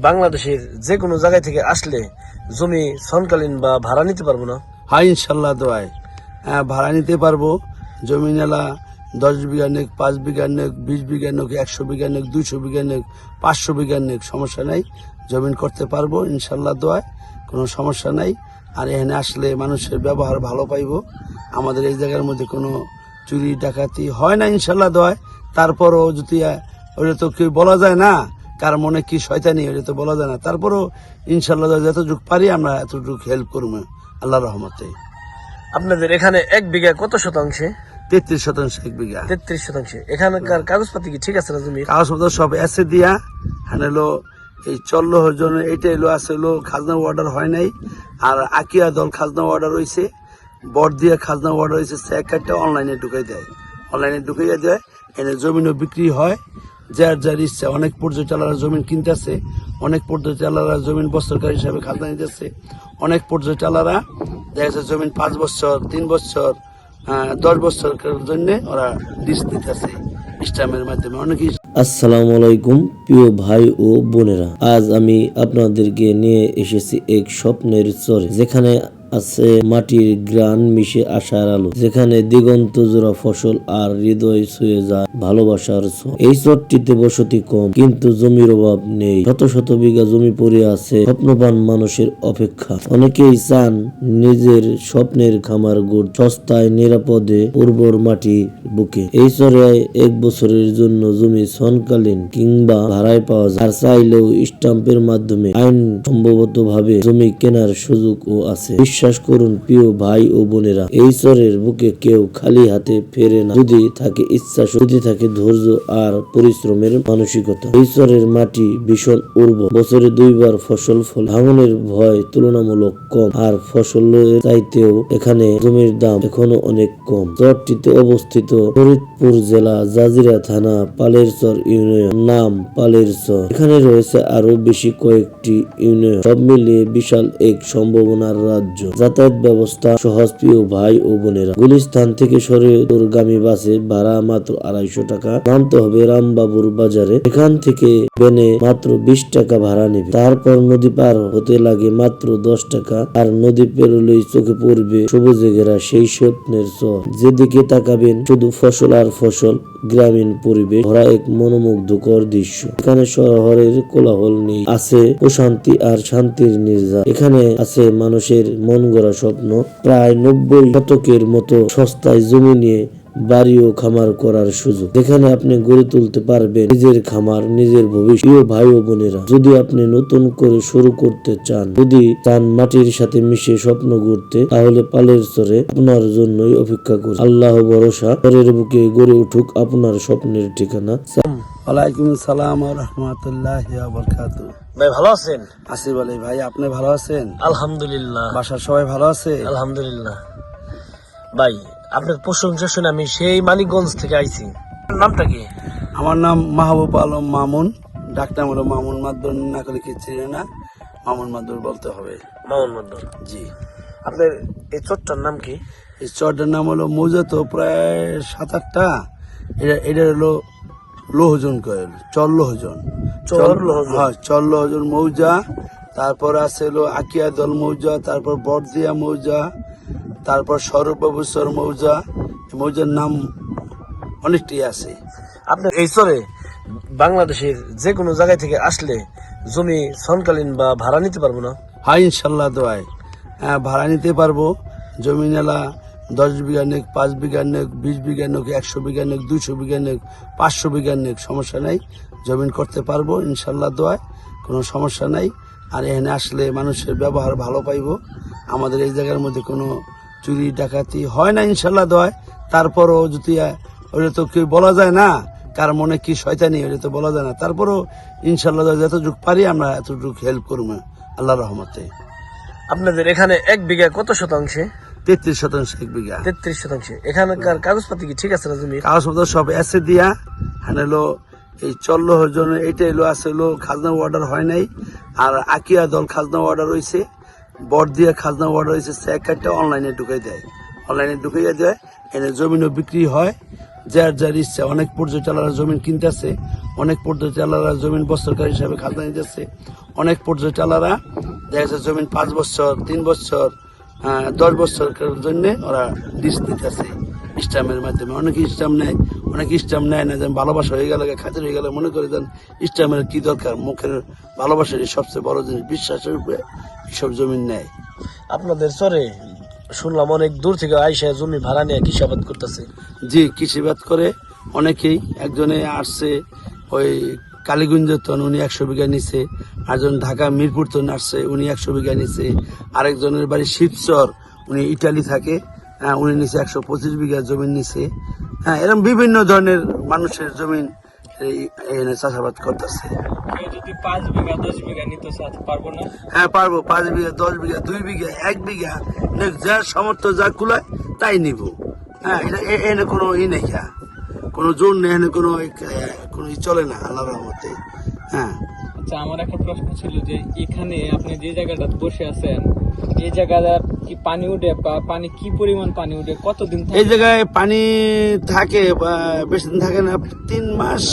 বাংলাদেশের যে কোনো জায়গায় থেকে আসলে জমি সনকালীন বা ভাড়া নিতে পারব না? হাই ইনশাল্লাহ দোয়ায়। হ্যাঁ ভাড়া নিতে পারব। জমি নেলা দশ বিঘা নেক, পাঁচ বিঘা নেক, বিশ বিঘা নেক, একশো বিঘা নেক, দুইশো বিঘা নেক, পাঁচশো বিঘা নেক সমস্যা নাই। জমিন করতে পারব, ইনশাল্লাহ দোয়ায়। কোনো সমস্যা নাই। আর এখানে আসলে মানুষের ব্যবহার ভালো পাইব। আমাদের এই জায়গার মধ্যে কোনো চুরি ডাকাতি হয় না ইনশাল্লাহ দোয়ায়। তারপরও যদি ওটা তো কেউ বলা যায় না কার মনে কি শয়তানি ওটা তো বলা যায় না। তারপরও ইনশাল্লাহ দোয়া যতটুকু পারি আমরা এতটুকু হেল্প করব আল্লাহ রহমতে। আপনাদের এখানে এক বিঘা কত শতাংশে? তেত্রিশ শতাংশ এক বিঘা। তেত্রিশ শতাংশ। এখানকার কাগজপাতি কি ঠিক আছে না জমির কাগজপত্র সব এসে দিয়া হানেলো এই চল্ল জন এইটা এলো আছে হলো খাজনা অর্ডার হয় নাই। আর আকিয়া দল খাজনা অর্ডার হয়েছে বট দিয়ে খাজনা অর্ডার হয়েছে চেক কাটটা অনলাইনে ঢুকাই দেয়। অনলাইনে ঢুকাইয়া দেয়, এনে জমিনও বিক্রি হয়, যার যার ইচ্ছা। অনেক পর্যটলারা জমিন কিনতেছে, অনেক পর্যটলারা জমিন বছরকার হিসাবে খাজনা নিতেছে, অনেক পর্যটলারা দেখা যাচ্ছে জমিন পাঁচ বছর, তিন বছর দশ বছরের জন্য ওরা লিস্ট দিতেছে ইসলামের মাধ্যমে। অনেকেই আসসালামু আলাইকুম, প্রিয় ভাই ও বোনেরা। আজ আমি আপনাদেরকে নিয়ে এসেছি এক স্বপ্নের চরে, যেখানে আছে মাটির গ্রান মিশে আসার আলো, যেখানে দিগন্ত জোড়া ফসল আর হৃদয় ছুঁয়ে যায় ভালোবাসার। এই চরটিতে বসতি কম, কিন্তু জমির অভাব নেই। শত শত বিঘা জমি পড়ে আছে, স্বপ্নবান মানুষের অপেক্ষা। অনেকেই চান নিজের স্বপ্নের খামার গড়, সস্তায় নিরাপদে উর্বর মাটি বুকে। এই চরে এক বছরের জন্য জমি সনকালীন কিংবা ভাড়ায় পাওয়া যায়। আর চাইলেও স্টাম্পের মাধ্যমে আইন সম্ভবত ভাবে জমি কেনার সুযোগও আছে। বিশ্বাস করুন, প্রিয় ভাই ও বোনেরা, এই চরের বুকে কেউ খালি হাতে ফেরে না। যদি থাকে ইচ্ছা, যদি থাকে ধৈর্য আর পরিশ্রমের মানসিকতা। এই মাটি ভীষণ উর্বর। বছরে দুইবার ফসল ফল। ভাঙনের ভয় তুলনামূলক কম। আর ফসল চাইতেও এখানে জমির দাম এখনও অনেক কম। চরটিতে অবস্থিত ফরিদপুর জেলা জাজিরা থানা পালেরচর ইউনিয়ন। নাম পালেরচর এখানে রয়েছে আরও বেশি কয়েকটি ইউনিয়ন। সব মিলিয়ে বিশাল এক সম্ভাবনার রাজ্য। যাতায়াত ব্যবস্থা সহজ প্রিয় ভাই ও বোনেরা। গুলিস্তান থেকে শরীয়তগামী বাসে ভাড়া মাত্র আড়াইশো টাকা। নামতে হবে রামবাবুর বাজারে। এখান থেকে বেনে মাত্র বিশ টাকা ভাড়া নেবে। তারপর নদী পার হতে লাগে মাত্র দশ টাকা। আর নদী পেরোলেই চোখে পড়বে সবুজে ঘেরা সেই স্বপ্নের চর যেদিকে তাকাবেন শুধু ফসল আর ফসল, গ্রামীণ পরিবেশ ভরা এক মনোমুগ্ধকর দৃশ্য। এখানে শহরের কোলাহল নেই। আছে প্রশান্তি আর শান্তির নির্যাস এখানে আছে মানুষের মন গড়া স্বপ্ন। প্রায় নব্বই শতকের মতো সস্তায় জমি নিয়ে বাড়ি ও খামার করার সুযোগ। যেখানে আপনি গড়ে তুলতে পারবেন নিজের খামার নিজের ভবিষ্যৎ। ভাই ও বোনেরা যদি আপনি নতুন করে শুরু করতে চান যদি চান মাটির সাথে মিশে স্বপ্ন গড়তে তাহলে পালের চরে আপনার জন্যই অপেক্ষা করুন। আল্লাহ ভরসা চরের বুকে গড়ে উঠুক আপনার স্বপ্নের ঠিকানা। ওয়ালাইকুম সালাম রহমতুল্লাহ বরকাত। ভাই ভালো আছেন? আসিফ আলী ভাই আপনি ভালো আছেন? আলহামদুলিল্লাহ। বাসার সবাই ভালো আছে? আলহামদুলিল্লাহ। ভাই আপনার প্রশংসা শুনে আমি সেই মানিকগঞ্জ থেকে আইছি। নামটা কি? আমার নাম মাহবুব আলম মামুন। ডাক্তার হলো মামুন মাদুর না করে কি চিনে না মামুন মাদুর বলতে হবে। মামুন মন্ডল জি। আপনার এই চোরটার নাম কি? এই চরটার নাম হলো মৌজা তো প্রায় সাত আটটা এটা এটা হলো লোহজন কয়েল চর লোহজন। চর লোহজন। হ্যাঁ চর লোহজন মৌজা। তারপর আছে হলো আকিয়া দল মৌজা তারপর বড়দিয়া মৌজা। তারপর স্বরূপবাবুসর মৌজা মৌজার নাম অনেকটাই আছে। আপনার এই চরে বাংলাদেশের যে কোনো জায়গায় থেকে আসলে জমি সনকালীন বা ভাড়া নিতে পারব না? হ্যাঁ ইনশাল্লাহ দোয়ায়। হ্যাঁ ভাড়া নিতে পারব। জমি নেলা দশ বিঘা নেক পাঁচ বিঘা নেক বিশ বিঘা নেক একশো বিঘা নেক দুশো বিঘা নেক পাঁচশো বিঘা নেক সমস্যা নাই। জমিন করতে পারব ইনশাল্লাহ দোয়ায়। কোনো সমস্যা নাই। আর এখানে আসলে মানুষের ব্যবহার ভালো পাইব। আমাদের এই জায়গার মধ্যে কোনো চুরি ডাকাতি হয় না ইনশাল্লাহ দোয়ায়। তারপরও যদি ওটা তো কেউ বলা যায় না কার মনে কি শয়তানি ওটা তো বলা যায় না। তারপরও ইনশাল্লাহ যতটুকু পারি আমরা এতটুকু হেল্প করব আল্লাহ রহমতে। আপনাদের এখানে এক বিঘা কত শতাংশে? তেত্রিশ শতাংশ এক বিঘা। তেত্রিশ শতাংশে। এখানকার কাগজপাতি কি ঠিক আছে না জমির কাগজপত্র সব এসে দিয়া হ্যাঁ হানেলো এই চল্ল জন এইটা এলো আছে হলো খাজনা অর্ডার হয় নাই। আর আকিয়া দল খাজনা অর্ডার হয়েছে বট দিয়ে খাজনা অর্ডার হয়েছে চেক কাটটা অনলাইনে ঢুকাই দেয়। অনলাইনে ঢুকাইয়া দেয়, এনে জমিনও বিক্রি হয়। যার যার ইচ্ছা, অনেক পর্যটলারা জমিন কিনতেছে, অনেক পর্যটলারা জমিন বছরকার হিসাবে খাজনা নিতেছে, অনেক পর্যটলারা দেখা যাচ্ছে জমিন পাঁচ বছর, তিন বছর দশ বছরের জন্য ওরা লিজ দিতেছে ইস্টামের মাধ্যমে। অনেকে ইস্টাম নেয়, অনেকে ইস্টাম নেয় না, যেন ভালোবাসা হয়ে গেল, খাতির হয়ে গেল, মনে করে দেন ইস্টামের কি দরকার? মুখের ভালোবাসারই সবচেয়ে বড় জিনিস, বিশ্বাসের উপরে এইসব জমিন নেয় আপনাদের চরে শুনলাম অনেক দূর থেকে আইসা জমি ভাড়া নিয়ে কৃষাবাদ করতেছে। জি কৃষিবাদ করে অনেকেই। একজনে আসছে ওই কালীগঞ্জ তন উনি একশো বিঘা নিছে আরেকজন ঢাকা মিরপুর তন আসছে উনি একশো বিঘা নিছে। আরেকজনের বাড়ি শিবচর উনি ইটালি থাকে হ্যাঁ, উনি নিচে একশো পঁচিশ বিঘা জমিন নিছে। হ্যাঁ এরকম বিভিন্ন ধরনের মানুষের জমিন এই- এখানে চাষাবাদ করতেছে। যদি পাঁচ বিঘা দশ বিঘা নিতে পারব না? হ্যাঁ পারব। পাঁচ বিঘা দশ বিঘা দুই বিঘা এক বিঘা। যার সামর্থ্য যা কুলায় তাই নিব। হ্যাঁ এটা এনে কোনো ই নেই কোনো জোর নেই এনে কোনো কোনো ই চলে না আল্লাহ রহমতে হ্যাঁ। আচ্ছা আমার একটা প্রশ্ন ছিল যে এখানে আপনি যে জায়গাটা বসে আছেন এই জায়গাটা কি পানি উঠে বা পানি কি পরিমাণ পানি উঠে? কতদিন এই জায়গায় পানি থাকে বেশি দিন থাকে না তিন মাস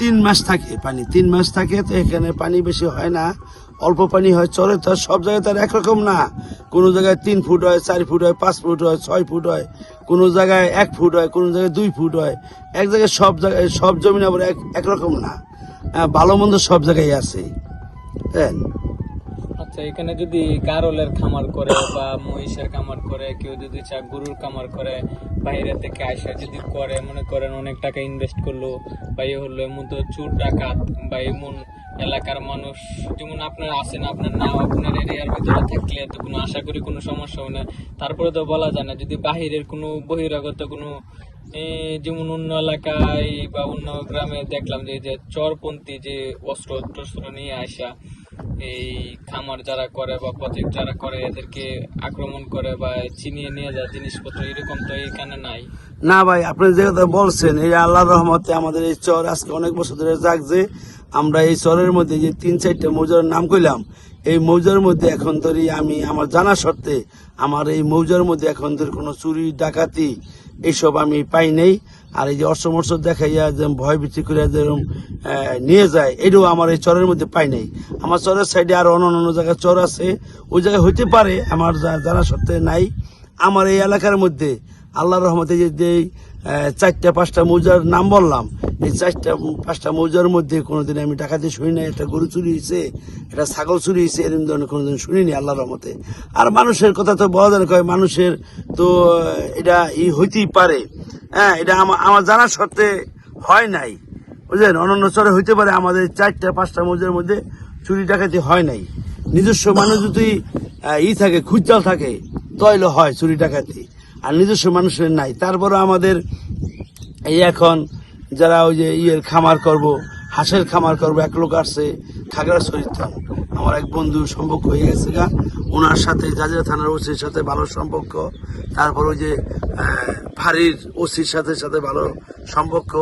তিন মাস থাকে পানি তিন মাস থাকে তো এখানে পানি বেশি হয় না অল্প পানি হয় চলে তো সব জায়গায় তার একরকম না। কোনো জায়গায় তিন ফুট হয় চার ফুট হয় পাঁচ ফুট হয় ছয় ফুট হয় কোনো জায়গায় এক ফুট হয় কোনো জায়গায় দুই ফুট হয়। এক জায়গায় সব জায়গায় সব জমিন আবার এক একরকম না। হ্যাঁ, ভালো মন্দ সব জায়গায় আছে। হ্যাঁ। আচ্ছা এখানে যদি গারলের খামার করে বা মহিষের খামার করে, কেউ যদি চা গরুর খামার করে, বাইরে থেকে আইসা যদি করে, মনে করেন অনেক টাকা ইনভেস্ট করল বা এ হলো এমন তো চুর ডাকাত বা এমন এলাকার মানুষ, যেমন আপনার আছেন, আপনার নাম আপনার এরিয়ার ভিতরে থাকলে তো কোনো আশা করি কোনো সমস্যা হয় না। তারপরে তো বলা যায় না, যদি বাহিরের কোনো বহিরাগত কোনো যেমন অন্য এলাকায় বা অন্য গ্রামে দেখলাম যে চরপন্থী যে অস্ত্র টস্ত্র নিয়ে আসা এই খামার যারা করে বা প্রজেক্ট যারা করে, এদেরকে আক্রমণ করে বা চিনিয়ে নিয়ে যায় জিনিসপত্র, এরকম তো এখানে নাই। না ভাই, আপনি যে কথা বলছেন, এই আল্লাহ রহমতে আমাদের এই চর আজকে অনেক বছর ধরে জাগছে আমরা এই চরের মধ্যে যে তিন, চারটা মৌজার নাম কইলাম, এই মৌজার মধ্যে এখন ধরি আমি, আমার জানা সত্ত্বে আমার এই মৌজার মধ্যে এখন ধরি কোনো চুরি, ডাকাতি, এইসব আমি পাই নেই। আর এই যে অর্শমর্শ দেখাইয়া যে ভয় ভিত্তি করে যেরকম নিয়ে যায়, এটাও আমার এই চরের মধ্যে পাই নাই। আমার চরের সাইডে আরও অন্য অন্য জায়গায় চর আছে, ওই জায়গায় হইতে পারে, আমার জানা সত্ত্বে নাই। আমার এই এলাকার মধ্যে আল্লাহর রহমতে যে চারটা, পাঁচটা মৌজার নাম বললাম, এই চারটা, পাঁচটা মৌজার মধ্যে কোনোদিন আমি টাকাতে শুনি না একটা গরু চুরি হয়েছে, একটা ছাগল চুরি হয়েছে এরকম ধরনের কোনোদিন শুনিনি আল্লাহর রহমতে। আর মানুষের কথা তো বলা কয় মানুষের তো এটা ই হইতেই পারে। হ্যাঁ এটা আমার আমার জানার সত্ত্বে হয় নাই। বুঝলেন? অন্যান্য চরে হইতে পারে আমাদের চারটা, পাঁচটা মৌজার মধ্যে চুরি ডাকাতি হয় নাই। নিজস্ব মানুষ যদি ই থাকে খুঁজাল থাকে তৈল হয় চুরি ডাকাতি। আর নিজস্ব মানুষের নাই। তারপরে আমাদের এই এখন যারা ওই যে ইয়ের খামার করব হাঁসের খামার করব এক লোক আসছে খাগড়াছড়ির থান আমার এক বন্ধু সম্পর্ক হয়ে গেছে গা। ওনার সাথে জাজিরা থানার ওসির সাথে ভালো সম্পর্ক। তারপর ওই যে ফাঁড়ির ওসির সাথে সাথে ভালো সম্পর্ক।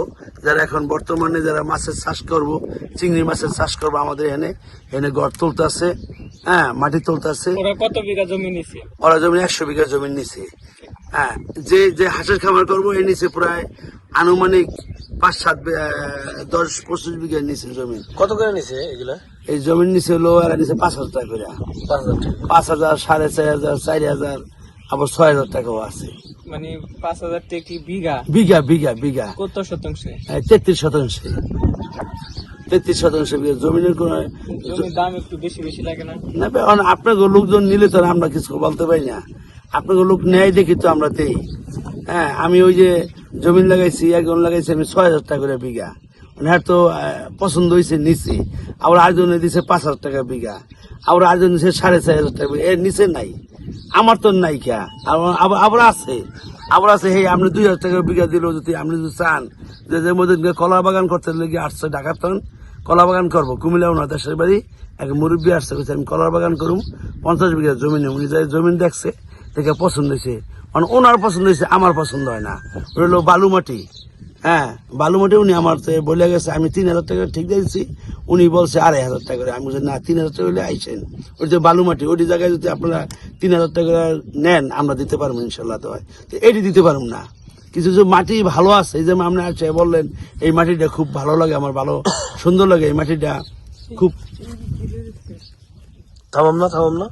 যারা এখন বর্তমানে যারা মাছের চাষ করব চিংড়ি মাছের চাষ করব আমাদের এখানে। এখানে গড় তুলতেছে হ্যাঁ মাটি তুলতেছে। ওরা কত বিঘা জমি নিছে? ওরা জমি একশো বিঘা জমি নিছে। হ্যাঁ যে যে হাঁসের খামার করব এই নিচে প্রায় আনুমানিক পাঁচ সাত আহ, দশ পঁচিশ বিঘা নিচে জমি। কত করে নিছে এগুলা? এই জমির নিচে হলো এরা নিচে পাঁচ হাজার টাকা করে। পাঁচ হাজার সাড়ে চার হাজার চারি হাজার আবার ছয় হাজার টাকাও আছে। মানে পাঁচ হাজার টাকা কি বিঘা? বিঘা বিঘা বিঘা। কত শতাংশে? তেত্রিশ শতাংশে। তেত্রিশ শতাংশ বিঘা। জমিনের কোনো দাম একটু বেশি বেশি লাগে না? না আপনাকে লোকজন নিলে তো আর আমরা কিছু বলতে পারি না। আপনাকে লোক নেয় দেখি তো আমরা দেই হ্যাঁ আমি ওই যে জমিন লাগাইছি একজন লাগাইছি, আমি ছয় হাজার টাকা করে বিঘা। মানে আর তো পছন্দ হয়েছে নিচে। আবার আরেকজনে দিছে পাঁচ হাজার টাকা বিঘা। আবার আরেকজন দিছে সাড়ে চার হাজার টাকা। এর নিচে নাই। আমার তো নাই কে আবার, আবার- আছে। আবার আছে, হে, আপনি দুই হাজার টাকা বিঘা দিলেও যদি আপনি যদি চান। যে যে মধ্যে কলা বাগান করতে লেগে ঢাকার তখন কলা বাগান করব। কুমিল্লা ওনার দেশের বাড়ি। এক মুরব্বী আসছে আমি কলার বাগান করুম, পঞ্চাশ বিঘা জমি জমিনে উনি যাই জমিন দেখছে দেখে পছন্দ হয়েছে। মানে ওনার পছন্দ হয়েছে, আমার পছন্দ হয় না। ওটা হলো বালু মাটি হ্যাঁ বালু মাটি উনি আমার বলে গেছে, আমি তিন হাজার টাকা ঠিক দিয়েছি। উনি বলছে, আড়াই হাজার টাকা করে। আমি বলছি, না, তিন হাজার টাকা হলে আইসেন। ওই যে বালু মাটি ওই জায়গায় যদি আপনারা তিন হাজার টাকা নেন, আমরা দিতে পারব ইনশাল্লাহ তো। এটি দিতে পারব না। কিছু কিছু মাটি ভালো আছে, এই যে আপনি আছে বললেন, এই মাটিটা খুব ভালো লাগে, আমার ভালো সুন্দর লাগে, এই মাটিটা খুব থামাম না থামাম না।